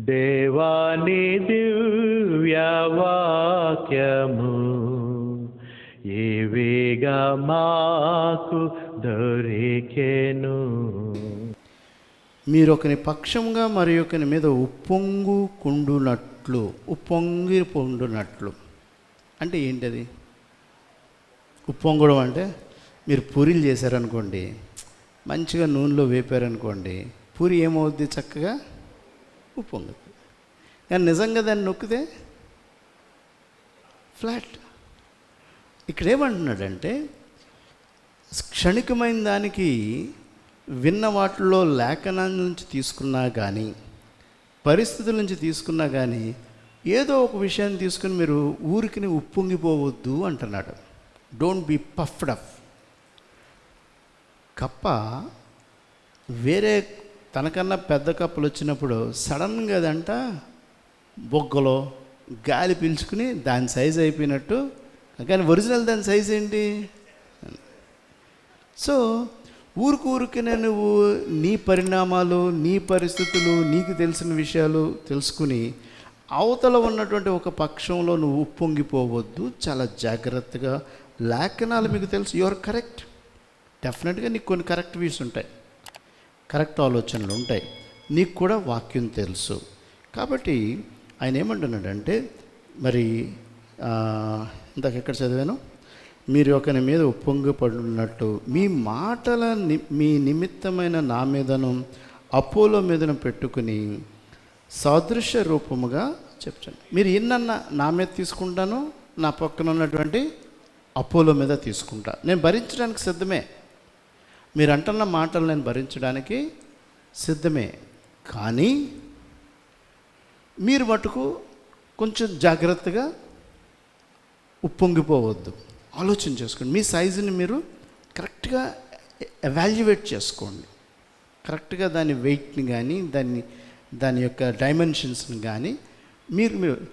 దేవాని దివ్యవాక్యము ఏవేగా మాకు దొరికెను. మీరు ఒకని పక్షంగా మరి ఒకని మీద ఉప్పొంగు కుండునట్లు ఉప్పొంగి పొండునట్లు. అంటే ఏంటది? ఉప్పొంగడం అంటే మీరు పూరీలు చేశారనుకోండి మంచిగా నూనెలో వేపారనుకోండి పూరి ఏమవుద్ది చక్కగా? ఉప్పొంగుతుంది కానీ నిజంగా దాన్ని నొక్కితే ఫ్లాట్ ఇక్కడ ఏమంటున్నాడంటే క్షణికమైన దానికి విన్న వాటిలో లేఖనాల నుంచి తీసుకున్నా కానీ పరిస్థితుల నుంచి తీసుకున్నా కానీ ఏదో ఒక విషయాన్ని తీసుకుని మీరు ఊరికి ఉప్పొంగిపోవద్దు అంటున్నాడు. డోంట్ బీ పఫ్డ్ అప్ కప్ప వేరే తనకన్నా పెద్ద కప్పులు వచ్చినప్పుడు సడన్గా అదంట బొగ్గలో గాలి పీల్చుకుని దాని సైజ్ అయిపోయినట్టు కానీ ఒరిజినల్ దాని సైజ్ ఏంటి? సో ఊరికి ఊరికినే నువ్వు నీ పరిణామాలు నీ పరిస్థితులు నీకు తెలిసిన విషయాలు తెలుసుకుని అవతల ఉన్నటువంటి ఒక పక్షంలో నువ్వు ఉప్పొంగిపోవద్దు. చాలా జాగ్రత్తగా లేఖనాలు మీకు తెలుసు. యువర్ కరెక్ట్ డెఫినెట్గా నీకు కొన్ని కరెక్ట్ వ్యూస్ ఉంటాయి. కరెక్ట్ ఆలోచనలు ఉంటాయి. నీకు కూడా వాక్యం తెలుసు. కాబట్టి ఆయన ఏమంటున్నాడంటే మరి ఇంతకు ఇందాక ఎక్కడ చదివాను? మీరు ఒకరి మీద ఉప్పొంగిపడినట్టు మీ మాటల ని మీ నిమిత్తమైన నా మీదను అపోలో మీదను పెట్టుకుని సదృశ్య రూపముగా చెప్తాను మీరు ఎన్నన్నా నా మీద తీసుకుంటాను నా పక్కన ఉన్నటువంటి అపోలో మీద తీసుకుంటా. నేను భరించడానికి సిద్ధమే. మీరు అంటున్న మాటలు నేను భరించడానికి సిద్ధమే. కానీ మీరు మటుకు కొంచెం జాగ్రత్తగా ఉప్పొంగిపోవద్దు. ఆలోచన చేసుకోండి. మీ సైజుని మీరు కరెక్ట్గా ఎవాల్యుయేట్ చేసుకోండి. కరెక్ట్గా దాని వెయిట్ని కానీ దాన్ని దాని యొక్క డైమెన్షన్స్ని కానీ మీరు మీరు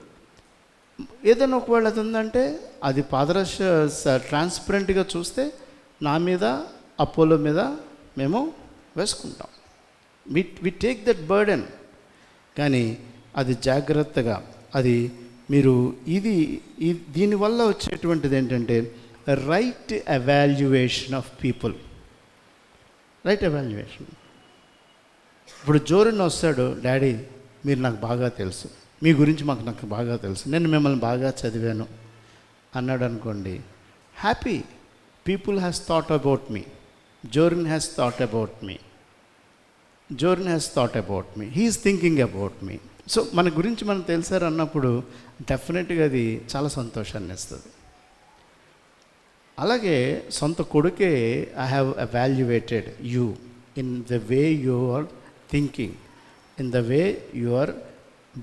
ఏదైనా ఒకవేళ అది ఉందంటే అది పాదరస ట్రాన్స్పరెంట్గా చూస్తే నా మీద అపోలో మీద మేము వేసుకుంటాం. We we take that burden కానీ అది జాగ్రత్తగా అది మీరు ఇది దీనివల్ల వచ్చేటువంటిది ఏంటంటే right evaluation of people right evaluation ఇప్పుడు జోరుని వస్తాడు డాడీ మీరు నాకు బాగా తెలుసు. మీ గురించి మాకు నాకు బాగా తెలుసు. నేను మిమ్మల్ని బాగా చదివాను. అన్నాడు అనుకోండి happy people has thought about me జోరిన్ has thought about me Zorn has thought about me he is thinking about me so మన గురించి మనం తెలిసారు అన్నప్పుడు డెఫినెట్గా అది చాలా సంతోషాన్ని ఇస్తుంది. అలాగే సొంత కొడుకే I have evaluated you in the way you are thinking in the way you are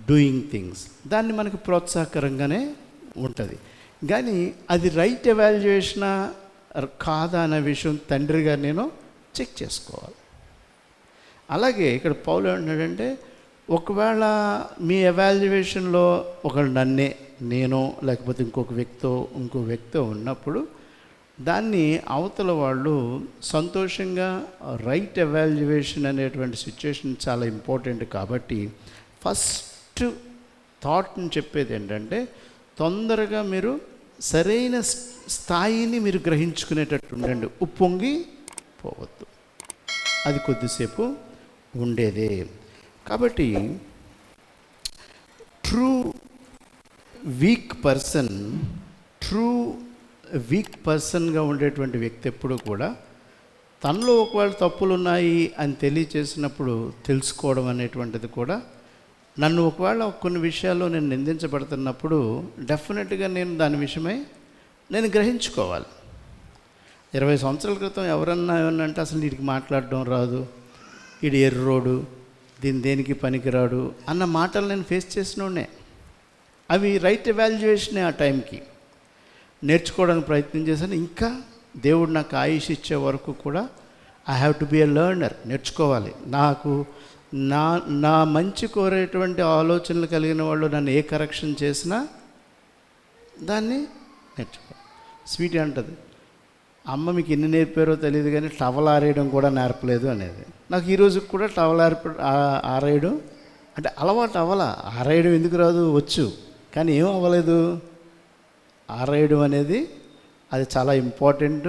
doing things దాన్ని మనకు ప్రోత్సాహకరంగానే ఉంటుంది. కానీ అది రైట్ ఎవాల్యుయేషనా కాదా అనే విషయం తండ్రిగా నేను చెక్ చేసుకోవాలి. అలాగే ఇక్కడ పౌలు ఏమంటున్నాడంటే ఒకవేళ మీ ఎవాల్యుయేషన్లో ఒకళ్ళు నన్నే నేను లేకపోతే ఇంకొక వ్యక్తో ఇంకో వ్యక్తో ఉన్నప్పుడు దాన్ని అవతల వాళ్ళు సంతోషంగా రైట్ ఎవాల్యుయేషన్ అనేటువంటి సిచ్యుయేషన్ చాలా ఇంపార్టెంట్ కాబట్టి ఫస్ట్ థాట్ని చెప్పేది ఏంటంటే తొందరగా మీరు సరైన స్- స్థాయిని మీరు గ్రహించుకునేటట్టు ఉండండి. ఉప్పొంగి పోవద్దు. అది కొద్దిసేపు ఉండేదే. కాబట్టి true weak person true weak పర్సన్గా ఉండేటువంటి వ్యక్తి ఎప్పుడు కూడా తనలో ఒకవేళ తప్పులు ఉన్నాయి అని తెలియచేసినప్పుడు తెలుసుకోవడం అనేటువంటిది కూడా నన్ను ఒకవేళ కొన్ని విషయాల్లో నేను నిందించబడుతున్నప్పుడు డెఫినెట్గా నేను దాని విషయమై నేను గ్రహించుకోవాలి. ఇరవై సంవత్సరాల క్రితం ఎవరన్నా ఏమన్నా అంటే అసలు వీడికి మాట్లాడడం రాదు. వీడు ఎర్రోడు దీని దేనికి పనికిరాడు అన్న మాటలు నేను ఫేస్ చేసినోడే అవి రైట్ ఎవాల్యుయేషనే ఆ టైంకి. నేర్చుకోవడానికి ప్రయత్నం చేశాను. ఇంకా దేవుడు నాకు ఆయుష్ ఇచ్చే వరకు కూడా I have to be a learner నేర్చుకోవాలి. నాకు నా నా మంచి కోరేటువంటి ఆలోచనలు కలిగిన వాళ్ళు నన్ను ఏ కరెక్షన్ చేసినా దాన్ని నేర్చుకో. స్వీట్ అంటది. అమ్మ మీకు ఎన్ని నేర్పారో తెలియదు కానీ టవల్ ఆరేయడం కూడా నేర్పలేదు అనేది. నాకు ఈరోజు కూడా టవల్ ఆర్ప ఆరేయడం అంటే అలవాటు అవ్వాల. ఆరేయడం ఎందుకు రాదు? వచ్చు. కానీ ఏం అవ్వలేదు? ఆరేయడం అనేది అది చాలా ఇంపార్టెంట్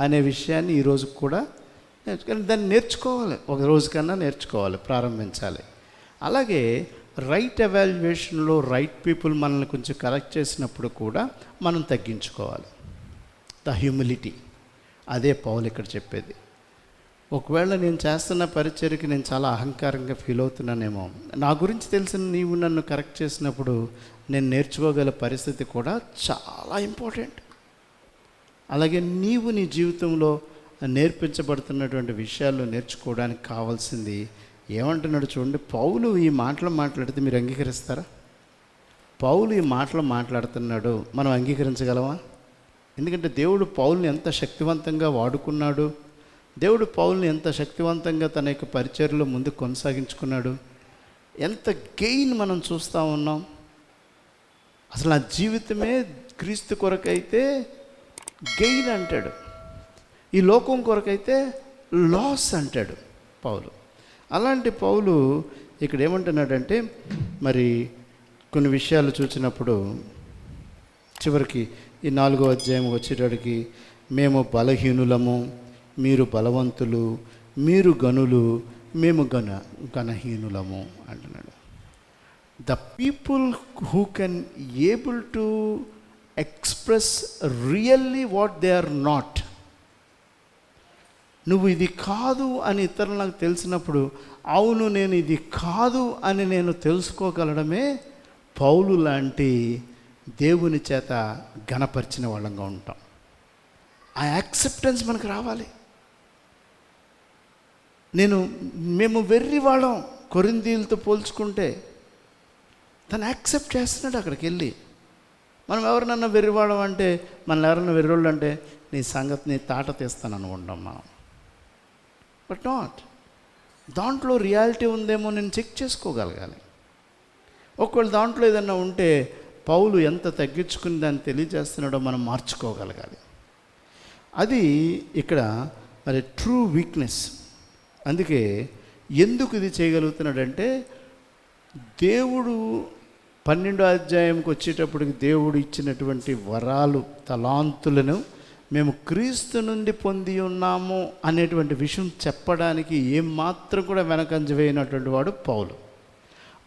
అనే విషయాన్ని ఈరోజు కూడా నేర్చుకొని దాన్ని నేర్చుకోవాలి. ఒక రోజు కన్నా నేర్చుకోవాలి ప్రారంభించాలి. అలాగే రైట్ ఎవాల్యుయేషన్లో రైట్ పీపుల్ మనల్ని కొంచెం కరెక్ట్ చేసినప్పుడు కూడా మనం తగ్గించుకోవాలి. ద హ్యూమిలిటీ అదే పౌలు ఇక్కడ చెప్పేది. ఒకవేళ నేను చేస్తున్న పరిచర్కి నేను చాలా అహంకారంగా ఫీల్ అవుతున్నానేమో నా గురించి తెలిసిన నీవు నన్ను కరెక్ట్ చేసినప్పుడు నేను నేర్చుకోగల పరిస్థితి కూడా చాలా ఇంపార్టెంట్ అలాగే నీవు నీ జీవితంలో నేర్పించబడుతున్నటువంటి విషయాలు నేర్చుకోవడానికి కావాల్సింది ఏమంటున్నాడు చూడండి పౌలు ఈ మాటలు మాట్లాడితే మీరు అంగీకరిస్తారా? పౌలు ఈ మాటలు మాట్లాడుతున్నాడు మనం అంగీకరించగలమా? ఎందుకంటే దేవుడు పౌల్ని ఎంత శక్తివంతంగా వాడుకున్నాడు దేవుడు పౌల్ని ఎంత శక్తివంతంగా తన యొక్క పరిచర్లో ముందు కొనసాగించుకున్నాడు ఎంత గెయిన్ మనం చూస్తూ ఉన్నాం. అసలు నా జీవితమే క్రీస్తు కొరకైతే గెయిన్ అంటాడు. ఈ లోకం కొరకైతే లాస్ అంటాడు పౌలు. అలాంటి పౌలు ఇక్కడ ఏమంటున్నాడంటే మరి కొన్ని విషయాలు చూసినప్పుడు చివరికి ఈ నాలుగో అధ్యాయం వచ్చేటడికి మేము బలహీనులము మీరు బలవంతులు మీరు గనులు మేము గణ గణహీనులము అంటున్నాడు. The people who can able to express really what they are not నువ్వు ఇది కాదు అని ఇతరులకు తెలిసినప్పుడు అవును నేను ఇది కాదు అని నేను తెలుసుకోగలడమే పౌలు లాంటి దేవుని చేత గణపరిచిన వాళ్ళంగా ఉంటాం. ఆ యాక్సెప్టెన్స్ మనకు రావాలి. నేను మేము వెర్రి వాళ్ళం కొరిందీలతో పోల్చుకుంటే తను యాక్సెప్ట్ చేస్తున్నాడు అక్కడికి వెళ్ళి. మనం ఎవరినన్నా వెర్రివాళ్ళం అంటే మన ఎవరన్నా వెర్రోళ్ళు అంటే నీ సంగతిని తాట తీస్తాను అనుకుంటాం మనం. బట్ నాట్ దాంట్లో రియాలిటీ ఉందేమో నేను చెక్ చేసుకోగలగాలి. ఒకవేళ దాంట్లో ఏదన్నా ఉంటే పౌలు ఎంత తగ్గించుకుని దాన్ని తెలియజేస్తున్నాడో మనం మార్చుకోగలగాలి. అది ఇక్కడ మరి ట్రూ వీక్నెస్ అందుకే ఎందుకు ఇది చేయగలుగుతున్నాడంటే దేవుడు పన్నెండో అధ్యాయంకి వచ్చేటప్పటికి దేవుడు ఇచ్చినటువంటి వరాలు తలాంతులను మేము క్రీస్తు నుండి పొంది ఉన్నాము అనేటువంటి విషయం చెప్పడానికి ఏమాత్రం కూడా వెనకంజ వేయనటువంటి వాడు Paul.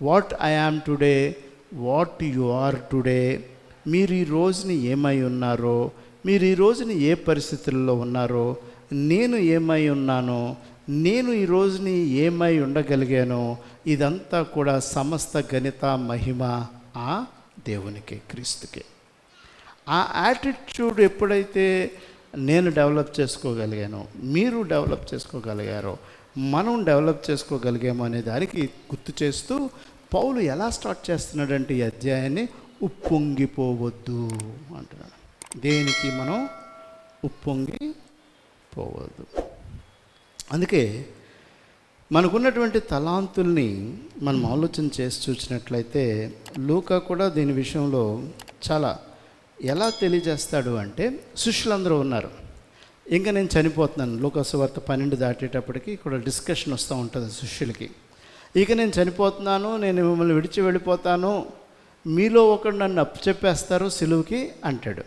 What I am today what you are today మీరు ఈ రోజుని ఏమై ఉన్నారో మీరు ఈ రోజుని ఏ పరిస్థితుల్లో ఉన్నారో నేను ఏమై ఉన్నానో నేను ఈ రోజుని ఏమై ఉండగలిగానో ఇదంతా కూడా సమస్త గణిత మహిమ ఆ దేవునికి క్రీస్తుకే. ఆ యాటిట్యూడ్ ఎప్పుడైతే నేను డెవలప్ చేసుకోగలిగానో మీరు డెవలప్ చేసుకోగలిగారో మనం డెవలప్ చేసుకోగలిగాము అనే దానికి గుర్తు చేస్తూ పౌలు ఎలా స్టార్ట్ చేస్తున్నాడంటే ఈ అధ్యాయాన్ని ఉప్పొంగిపోవద్దు అంటున్నాడు. దేనికి మనం ఉప్పొంగి పోవద్దు అందుకే మనకున్నటువంటి తలాంతుల్ని మనం ఆలోచన చేసి చూసినట్లయితే లూకా కూడా దీని విషయంలో చాలా ఎలా తెలియజేస్తాడు అంటే శిష్యులందరూ ఉన్నారు. ఇంకా నేను చనిపోతున్నాను. లోకసువార్త పన్నెండు దాటేటప్పటికి ఇక్కడ డిస్కషన్ వస్తూ ఉంటుంది శిష్యులకి. ఇక నేను చనిపోతున్నాను నేను మిమ్మల్ని విడిచి వెళ్ళిపోతాను మీలో ఒకడు నన్ను అప్పు చెప్పేస్తారు సిలువుకి అంటాడు.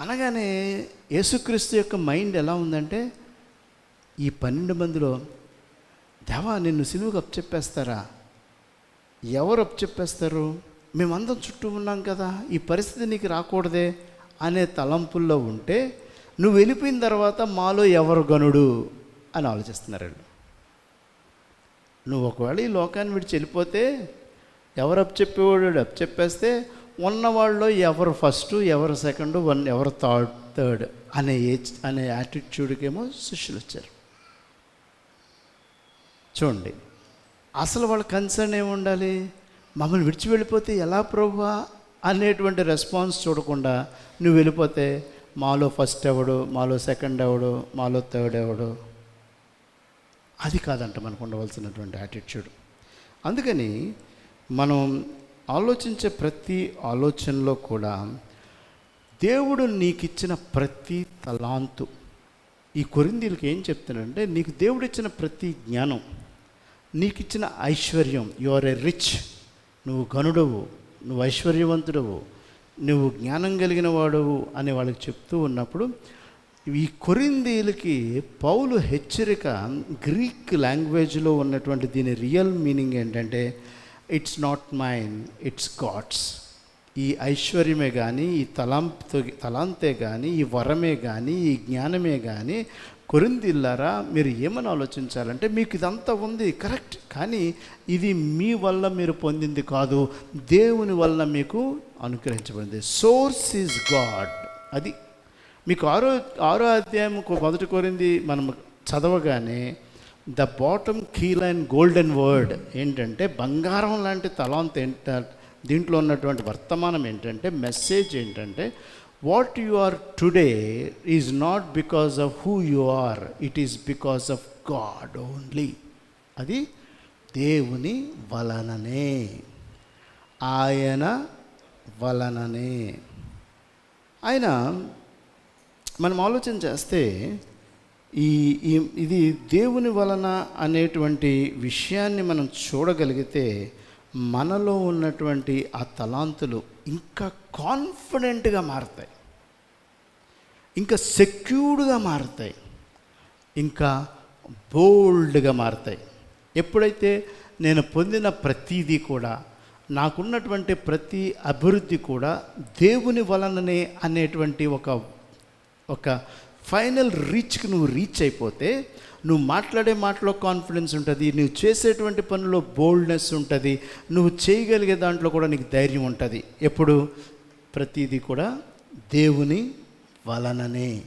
అనగానే యేసుక్రీస్తు యొక్క మైండ్ ఎలా ఉందంటే ఈ పన్నెండు మందిలో దేవా నిన్ను సిలువుకి అప్పచెప్పేస్తారా? ఎవరు అప్పు చెప్పేస్తారు మేమందరం చుట్టూ ఉన్నాం కదా ఈ పరిస్థితి నీకు రాకూడదే అనే తలంపుల్లో ఉంటే నువ్వు వెళ్ళిపోయిన తర్వాత మాలో ఎవరు గనుడు అని ఆలోచిస్తున్నారు. నువ్వు ఒకవేళ ఈ లోకాన్ని విడిచి వెళ్ళిపోతే ఎవరు అప్పచెప్పేవాడు చెప్పేవాడు చెప్పేస్తే ఉన్నవాళ్ళు ఎవరు ఫస్ట్ ఎవరు సెకండ్ వన్ ఎవరు థర్డ్ థర్డ్ అనే ఏజ్ అనే యాటిట్యూడ్కేమో శిష్యులు వచ్చారు. చూడండి అసలు వాళ్ళ కన్సర్న్ ఏముండాలి మమ్మల్ని విడిచి వెళ్ళిపోతే ఎలా ప్రభువా అనేటువంటి రెస్పాన్స్ చూడకుండా నువ్వు వెళ్ళిపోతే మాలో ఫస్ట్ ఎవడు మాలో సెకండ్ ఎవడు మాలో థర్డ్ ఎవడు? అది కాదంట మనకు ఉండవలసినటువంటి యాటిట్యూడ్ అందుకని మనం ఆలోచించే ప్రతి ఆలోచనలో కూడా దేవుడు నీకు ఇచ్చిన ప్రతి తలాంతు. ఈ కొరిందీలకు ఏం చెప్తున్నాడంటే నీకు దేవుడిచ్చిన ప్రతి జ్ఞానం నీకు ఇచ్చిన ఐశ్వర్యం యు ఆర్ ఎ రిచ్ నువ్వు ఘనుడవు నువ్వు ఐశ్వర్యవంతుడవు నువ్వు జ్ఞానం కలిగిన వాడవు అని వాళ్ళకి చెప్తూ ఉన్నప్పుడు ఈ కొరిందీలకి పౌలు హెచ్చరిక గ్రీక్ లాంగ్వేజ్లో ఉన్నటువంటి దీని రియల్ మీనింగ్ ఏంటంటే it's not mine it's God's ఈ ఐశ్వర్యమే కానీ ఈ తలాంతో తలాంతే కానీ ఈ వరమే కానీ ఈ జ్ఞానమే కానీ కొరిందిల్లారా మీరు ఏమని ఆలోచించాలంటే మీకు ఇదంతా ఉంది కరెక్ట్ కానీ ఇది మీ వల్ల మీరు పొందింది కాదు. దేవుని వల్ల మీకు అనుగ్రహించబడింది. సోర్స్ ఈజ్ గాడ్ అది. మీకు ఆరో ఆరో అధ్యాయం మొదటి కోరింది మనం చదవగానే the bottom key line golden word ఏంటంటే బంగారం లాంటి తలాంత ఏంట దీంట్లో ఉన్నటువంటి వర్తమానం ఏంటంటే మెసేజ్ ఏంటంటే what you are today is not because of who you are it is because of God only అది దేవుని వలననే. ఆయన వలననే. ఆయన మనం ఆలోచన చేస్తే ఈ ఈ- ఇది దేవుని వలన అనేటువంటి విషయాన్ని మనం చూడగలిగితే మనలో ఉన్నటువంటి ఆ తలాంతులు ఇంకా కాన్ఫిడెంట్గా మారుతాయి. ఇంకా సెక్యూర్డ్గా మారుతాయి. ఇంకా బోల్డ్గా మారుతాయి. ఎప్పుడైతే నేను పొందిన ప్రతీది కూడా నాకున్నటువంటి ప్రతి అభివృద్ధి కూడా దేవుని వలననే అనేటువంటి ఒక ఒక ఫైనల్ రీచ్కి నువ్వు రీచ్ అయిపోతే నువ్వు మాట్లాడే మాటలో కాన్ఫిడెన్స్ ఉంటుంది నువ్వు చేసేటువంటి పనిలో బోల్డ్నెస్ ఉంటుంది నువ్వు చేయగలిగే దాంట్లో కూడా నీకు ధైర్యం ఉంటుంది. ఎప్పుడు? ప్రతిదీ కూడా దేవుని వలననే.